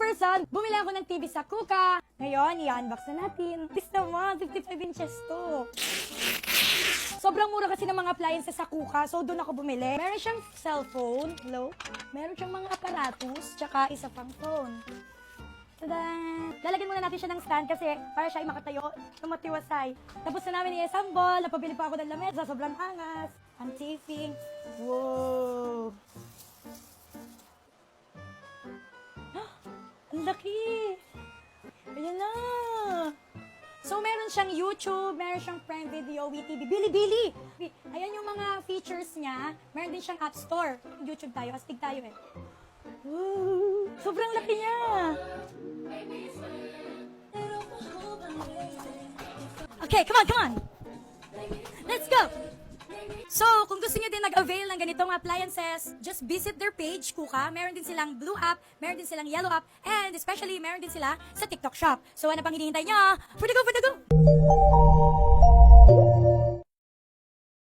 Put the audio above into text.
person, bumili ako ng TV sa Kuka. Ngayon, i-unbox na natin. This naman, 55 inches to. Sobrang mura kasi ng mga appliances sa Kuka, so doon ako bumili. Meron siyang cellphone, hello? Meron siyang mga aparatus, tsaka isa pang phone. Tada! Lalagyan muna natin siya ng stand kasi para siya ay makatayo na matiwasay. Tapos na namin i-assemble, napabili pa ako ng lamesa, sobrang angas. Ang taping. Wow! Ang laki! Ayan na! So, meron siyang YouTube, meron siyang Prime Video, WeTV, Bilibili! Ayan yung mga features niya. Meron din siyang App Store. YouTube tayo, astig tayo eh. Woo! Sobrang laki niya! Okay, come on, come on! Let's go! So, kung gusto niyo din nag-avail ng ganitong appliances, just visit their page, Kuka. Meron din silang blue app, meron din silang yellow app, and especially meron din sila sa TikTok shop. So, ano pang hinihintay niyo? For the go, for the go!